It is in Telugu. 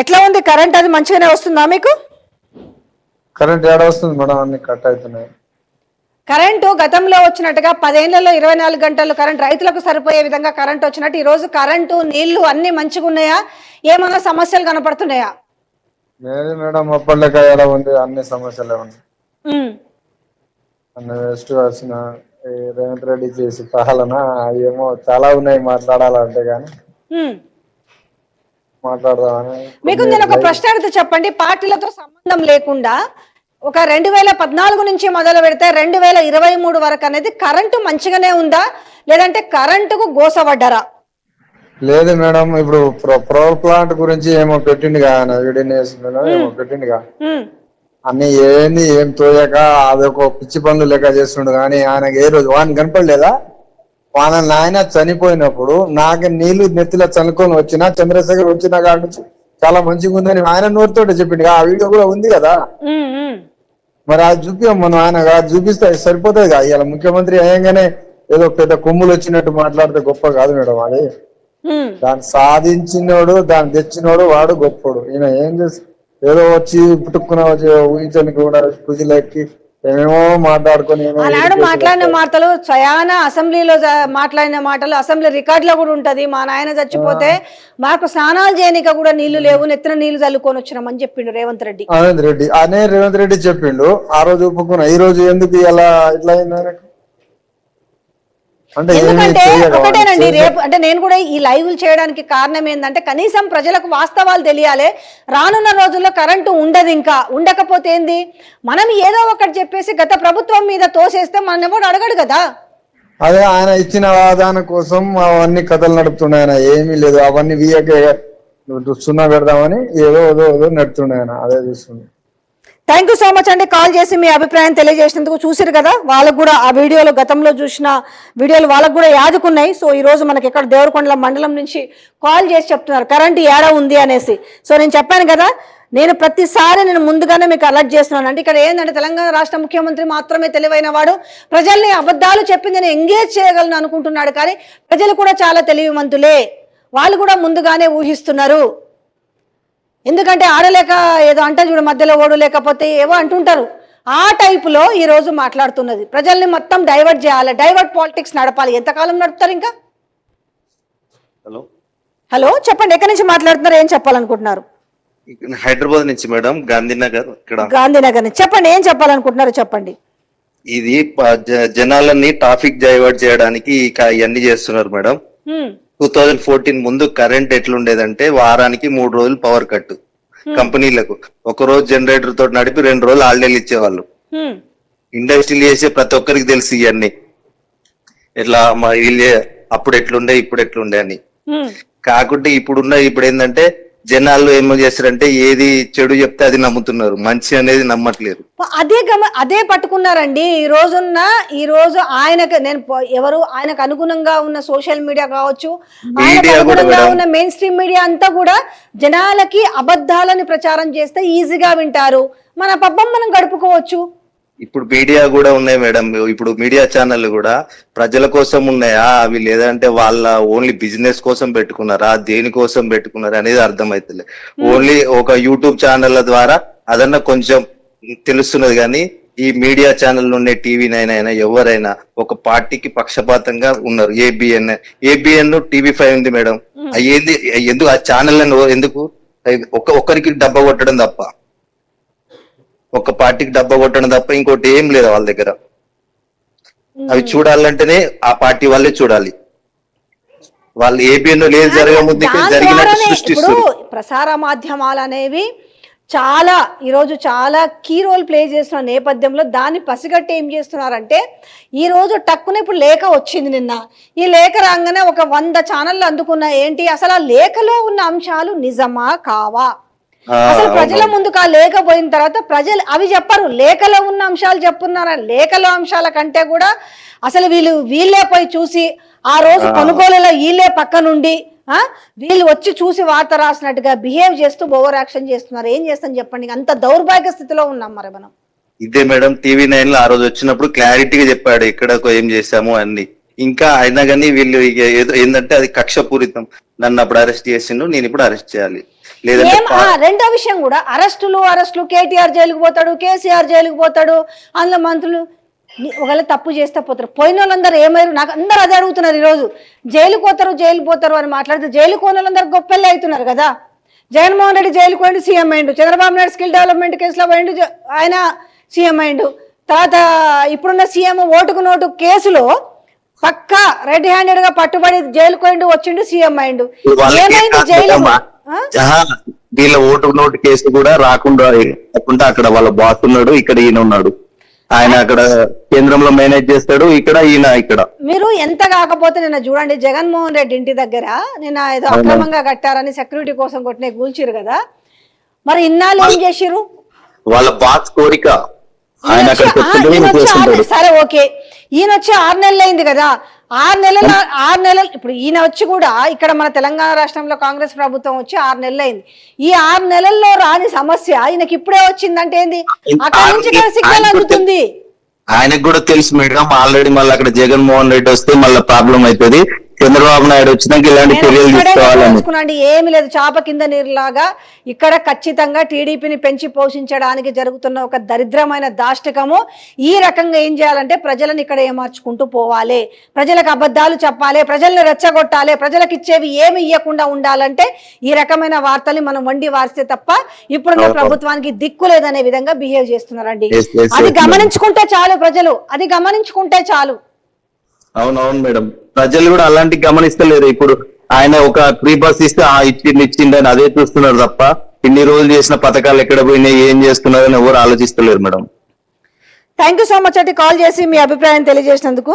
ఎట్లా ఉంది? కరెంట్ అది మంచిగానే వస్తుందా మీకు? కరెంట్ ఏడ వస్తుంది మేడం? అన్ని కట్ అవుతున్నాయి. కరెంటు గతంలో వచ్చినట్టుగా పదేళ్ళలో ఇరవై నాలుగు గంటలు కరెంట్ రైతులకు సరిపోయే విధంగా కరెంట్ వచ్చినట్టు ఈ రోజు కరెంటు నీళ్ళు అన్ని మంచిగా ఉన్నాయా? ఏమన్నా సమస్యలు కనపడుతున్నాయా? లేదు మేడం ఏడ ఉంది? అన్ని సమస్యలే ఉన్నాయి. ఉమ్. అన్ని వేస్ట్ వచ్చిన ఈ రేవంత్ రెడ్డి చేసి పాలన? ఏమో చాలా ఉన్నాయి మాట్లాడాలంటే కానీ. ఉమ్. మాట్లాడదామని మీకు నేను ఒక ప్రశ్న అడిగితే చెప్పండి. పార్టీలతో సంబంధం లేకుండా ఒక రెండు వేల పద్నాలుగు నుంచి మొదలు పెడితే రెండు వేల ఇరవై మూడు వరకు అనేది కరెంటు మంచిగానే ఉందా? లేదంటే కరెంటుకు గోసపడ్డారా లేదు మేడం ఇప్పుడు పవర్ ప్లాంట్ గురించి ఏమో పెట్టిండుగా ఆయన వీడియోస్ ఏమో పెట్టిండుగా. అన్ని ఏంది ఏం తోయక అదొక పిచ్చి పనులు లెక్క చేస్తుండు కానీ ఆయనకి ఏ రోజు వాడిని కనపడలేదా? వాన నాయన చనిపోయినప్పుడు నాకు నీళ్ళు నెత్తిలో చనుకొని వచ్చినా చంద్రశేఖర్ వచ్చిన కాడ నుంచి చాలా మంచిగా ఉందని ఆయన నోటితోటి చెప్పిండు. ఆ వీడియో కూడా ఉంది కదా. మరి అది చూపించాం మనం ఆయన అది చూపిస్తే సరిపోతుంది కదా? ఇలా ముఖ్యమంత్రి అయ్యంగానే ఏదో పెద్ద కొమ్ములు వచ్చినట్టు మాట్లాడితే గొప్ప కాదు మేడం అది. దాన్ని సాధించినోడు దాన్ని తెచ్చినోడు వాడు గొప్పోడు. ఈయన ఏం చేసి ఏదో వచ్చి పుట్టుకున్న ఊహించడానికి కూడా కుజిలెక్కి ఏమేమో మాట్లాడుకొని ఏమో ఆనాడు మాట్లాడిన మాటలు స్వయాన అసెంబ్లీలో మాట్లాడిన మాటలు అసెంబ్లీ రికార్డులో కూడా ఉంటది. మా నాయన చచ్చిపోతే మాకు స్నానాలు చేయనిక కూడా నీళ్ళు లేవు నెత్తిన నీళ్ళు చల్లుకొని వచ్చినామని చెప్పిండు రేవంత్ రెడ్డి. రేవంత్ రెడ్డి అనే రేవంత్ రెడ్డి చెప్పిండు. ఆ రోజు ఒప్పుకున్నా. ఈ రోజు ఎందుకు ఇలా ఇట్లా అయింది? ఏమీ ఎందుకంటే ఒకటేనండి రేపు అంటే నేను కూడా ఈ లైవ్లు చేయడానికి కారణం ఏంటంటే కనీసం ప్రజలకు వాస్తవాలు తెలియాలి. రానున్న రోజుల్లో కరెంటు ఉండదు ఇంకా. ఉండకపోతే ఏంది? మనం ఏదో ఒకటి చెప్పేసి గత ప్రభుత్వం మీద తోసేస్తే మన ఎవడు అడగడు కదా? అదే ఆయన ఇచ్చిన వాదాన కోసం అవన్నీ కథలు నడుపుతుండే ఆయన. ఏమీ లేదు. అవన్నీ వీయకే. సున్నా పెడదామని ఏదో ఏదో ఏదో నడుతుండే ఆయన. అదే చూస్తుండే. థ్యాంక్ యూ సో మచ్ అండి. కాల్ చేసి మీ అభిప్రాయం తెలియజేసినందుకు చూసారు కదా? వాళ్ళకు కూడా ఆ వీడియోలు గతంలో చూసిన వీడియోలు వాళ్ళకు కూడా యాదుకున్నాయి. సో ఈ రోజు మనకి ఇక్కడ దేవరకొండల మండలం నుంచి కాల్ చేసి చెప్తున్నారు. కరెంట్ ఏడా ఉంది అనేసి. సో నేను చెప్పాను కదా నేను ప్రతిసారి నేను ముందుగానే మీకు అలర్ట్ చేస్తున్నాను. అంటే ఇక్కడ ఏంటంటే తెలంగాణ రాష్ట్ర ముఖ్యమంత్రి మాత్రమే తెలివైన వాడు. ప్రజల్ని అబద్ధాలు చెప్పి నేను ఎంగేజ్ చేయగలను అనుకుంటున్నాడు. కానీ ప్రజలు కూడా చాలా తెలివిమంతులే. వాళ్ళు కూడా ముందుగానే ఊహిస్తున్నారు. ఎందుకంటే ఆడలేక ఏదో అంట చూడు మధ్యలో ఓడు లేకపోతే ఏవో అంటుంటారు. ఆ టైపులో ఈ రోజు మాట్లాడుతున్నది. ప్రజల్ని మొత్తం డైవర్ట్ చేయాలి. డైవర్ట్ పాలిటిక్స్ నడపాలి. ఎంతకాలం నడుపుతారు ఇంకా? హలో. హలో చెప్పండి. ఎక్కడి నుంచి మాట్లాడుతున్నారు? ఏం చెప్పాలనుకుంటున్నారు? హైదరాబాద్ నుంచి మేడం. గాంధీనగర్ ఇక్కడ. గాంధీనగర్ నుంచి. చెప్పండి ఏం చెప్పాలనుకుంటున్నారు చెప్పండి. ఇది ప- జ- జనాలని ట్రాఫిక్ డైవర్ట్ చేయడానికి ఇక ఇవన్నీ చేస్తున్నారు మేడం. టూ థౌజండ్ ఫోర్టీన్ ముందు కరెంట్ ఎట్లుండేదంటే వారానికి మూడు రోజులు పవర్ కట్ కంపెనీలకు. ఒక రోజు జనరేటర్ తోటి నడిపి రెండు రోజులు హాలిడేలు ఇచ్చేవాళ్ళు. ఇండస్ట్రీలు చేసే ప్రతి ఒక్కరికి తెలుసు ఇవన్నీ ఇట్లా మా వీళ్ళే అప్పుడు ఎట్లుండే ఇప్పుడు ఎట్లుండే అని. హ్మ్. కాకుంటే ఇప్పుడున్న ఇప్పుడు ఏంటంటే జనాలు ఏమో చేస్తారంటే ఏది చెడు చెప్తే అది నమ్ముతున్నారు. మంచి అనేది నమ్మట్లేరు. అదే గమ అదే పట్టుకున్నారండి. ఈ రోజున్న ఈ రోజు ఆయనకు నేను ఎవరు ఆయనకు అనుగుణంగా ఉన్న సోషల్ మీడియా కావచ్చు ఆయనకు అనుగుణంగా. ఉన్న మెయిన్ స్ట్రీమ్ మీడియా అంతా కూడా జనాలకి అబద్ధాలని ప్రచారం చేస్తే ఈజీగా వింటారు. మన పబ్బం మనం గడుపుకోవచ్చు. ఇప్పుడు మీడియా కూడా ఉన్నాయి మేడం. ఇప్పుడు మీడియా ఛానల్ కూడా ప్రజల కోసం ఉన్నాయా? అవి లేదంటే వాళ్ళ ఓన్లీ బిజినెస్ కోసం పెట్టుకున్నారా? దేని కోసం పెట్టుకున్నారా అనేది అర్థమైతలే. ఓన్లీ ఒక యూట్యూబ్ ఛానళ్ళ ద్వారా అదన్నా కొంచెం తెలుస్తున్నది కానీ ఈ మీడియా ఛానల్ ఉండే టీవీ నైన్ అయినా ఎవరైనా ఒక పార్టీకి పక్షపాతంగా ఉన్నారు. ఏబిఎన్ ఏబిఎన్ టీవీ ఫైవ్ ఉంది మేడం. అయ్యేంది ఎందుకు ఆ ఛానల్ ఎందుకు? ఒక్క ఒక్కరికి డబ్బా కొట్టడం తప్ప. ఒక పార్టీకి డబ్బా కొట్టడం తప్ప ఇంకోటి ఏం లేదు వాళ్ళ దగ్గర. అవి చూడాలంటేనే ఆ పార్టీ వాళ్ళే చూడాలి. వాళ్ళు ఏబిఎన్ దాని జరిగినట్టు సృష్టిస్తారు. ప్రసార మాధ్యమాలు అనేవి చాలా ఈరోజు చాలా కీ రోల్ ప్లే చేస్తున్న నేపథ్యంలో దాన్ని పసిగట్టి ఏం చేస్తున్నారంటే ఈ రోజు టక్కున ఇప్పుడు లేఖ వచ్చింది నిన్న. ఈ లేఖ రాగానే ఒక వంద ఛానళ్ళు అందుకున్న ఏంటి? అసలు ఆ లేఖలో ఉన్న అంశాలు నిజమా కావా? అసలు ప్రజల అవును. ముందుకు ఆ లేఖ పోయిన తర్వాత ప్రజలు అవి చెప్పరు. లేఖలో ఉన్న అంశాలు చెప్పున్నారా లేఖలో అంశాల కంటే కూడా అసలు వీళ్ళు వీళ్ళే పోయి చూసి ఆ రోజు కొనుగోలులో వీళ్ళే పక్క నుండి ఆ వీళ్ళు వచ్చి చూసి వార్త రాసినట్టుగా బిహేవ్ చేస్తూ ఓవర్ యాక్షన్ చేస్తున్నారు. ఏం చేస్తాం చెప్పండి? అంత దౌర్భాగ్య స్థితిలో ఉన్నాం మరి మనం. ఇదే మేడం టీవీ నైన్లో ఆ రోజు వచ్చినప్పుడు క్లారిటీగా చెప్పాడు. ఎక్కడ ఏం చేశాము అన్ని. ఇంకా అయినా కానీ వీళ్ళు ఇక ఏదో ఏంటంటే అది కక్షపూరితం. నన్ను అప్పుడు అరెస్ట్ చేసిండు నేను ఇప్పుడు అరెస్ట్ చేయాలి. లేదంటే రెండో విషయం కూడా అరెస్టులు అరెస్టులు కేటీఆర్ జైలుకు పోతాడు కేసీఆర్ జైలుకు పోతాడు అందులో మంత్రులు ఒకవేళ తప్పు చేస్తే పోతారు. పోయిన వాళ్ళందరూ ఏమైరు నాకు అందరూ అదే అడుగుతున్నారు ఈరోజు. జైలుకు పోతారు జైలుకు పోతారు అని మాట్లాడితే జైలుకు పోయిన వాళ్ళందరూ గొప్పెళ్ళు అవుతున్నారు కదా. జగన్మోహన్ రెడ్డి జైలుకు పోయిండు సీఎం అయిండు. చంద్రబాబు నాయుడు స్కిల్ డెవలప్మెంట్ కేసులో పోయిండు ఆయన సీఎం అయిండు. తర్వాత ఇప్పుడున్న సీఎం ఓటుకు నోటు కేసులో పక్కా రెడ్ హ్యాండెడ్గా పట్టుబడి జైలుకు పోయిండు వచ్చిండు సీఎం అయిండు. ఏమైంది జైలు? వీళ్ళ ఓటు నోటు కేసు కూడా రాకుండా కాకుండా అక్కడ వాళ్ళ బాస్ ఉన్నాడు ఇక్కడ ఈయన ఉన్నాడు. ఆయన అక్కడ కేంద్రంలో మేనేజ్ చేస్తాడు ఇక్కడ ఈయన ఇక్కడ. మీరు ఎంత కాకపోతే నిన్న చూడండి జగన్మోహన్ రెడ్డి ఇంటి దగ్గర నిన్న ఏదో అక్రమంగా కట్టారని సెక్యూరిటీ కోసం కొట్టిన కూల్చిరు కదా. మరి ఇన్నాళ్ళు ఏం చేసిరు వాళ్ళ బాస్ కోరిక. ఆయన అక్కడ సరే ఓకే. ఈయన వచ్చి ఆరు నెలలు అయింది కదా. ఆరు నెలల ఆరు నెలలు ఇప్పుడు ఈయన వచ్చి కూడా ఇక్కడ మన తెలంగాణ రాష్ట్రంలో కాంగ్రెస్ ప్రభుత్వం వచ్చి ఆరు నెలలు అయింది ఈ ఆరు నెలల్లో రాని సమస్య ఈయనకి ఇప్పుడే వచ్చిందంటే ఏంది? అక్కడ నుంచి ఇక్కడ సిగ్నల్ అందుతుంది. ఆయనకు కూడా తెలుసు మేడం. ఆల్రెడీ మళ్ళీ అక్కడ జగన్మోహన్ రెడ్డి వస్తే మళ్ళీ ప్రాబ్లం అవుతుంది చంద్రబాబు నాయుడు వచ్చినాక ఇలాంటి చర్యలు తీసుకోవాలని. ఏమి లేదు. చాప కింద నీరులాగా ఇక్కడ ఖచ్చితంగా టీడీపీని పెంచి పోషించడానికి జరుగుతున్న ఒక దరిద్రమైన దాష్టకము. ఈ రకంగా ఏం చేయాలంటే ప్రజలను ఇక్కడ ఏమార్చుకుంటూ పోవాలి. ప్రజలకు అబద్ధాలు చెప్పాలి ప్రజల్ని రెచ్చగొట్టాలి ప్రజలకు ఇచ్చేవి ఏమి ఇవ్వకుండా ఉండాలంటే ఈ రకమైన వార్తల్ని మనం వండి వారిస్తే తప్ప ఇప్పుడున్న. ప్రభుత్వానికి దిక్కు లేదనే విధంగా బిహేవ్ చేస్తున్నారండి. అది గమనించుకుంటే చాలు ప్రజలు. అది గమనించుకుంటే చాలు. అవునవును మేడం. ప్రజలు కూడా అలాంటి గమనిస్తలేరు. ఇప్పుడు ఆయన ఒక ఫ్రీ బస్ ఇస్తే ఆ ఇచ్చింది ఇచ్చింది అని అదే చూస్తున్నారు తప్ప ఇన్ని రోజులు చేసిన పథకాలు ఎక్కడ పోయినాయి ఏం చేస్తున్నారు అని ఎవరు ఆలోచిస్తలేరు madam. Thank you so much అండి కాల్ చేసి మీ అభిప్రాయం తెలియజేసినందుకు.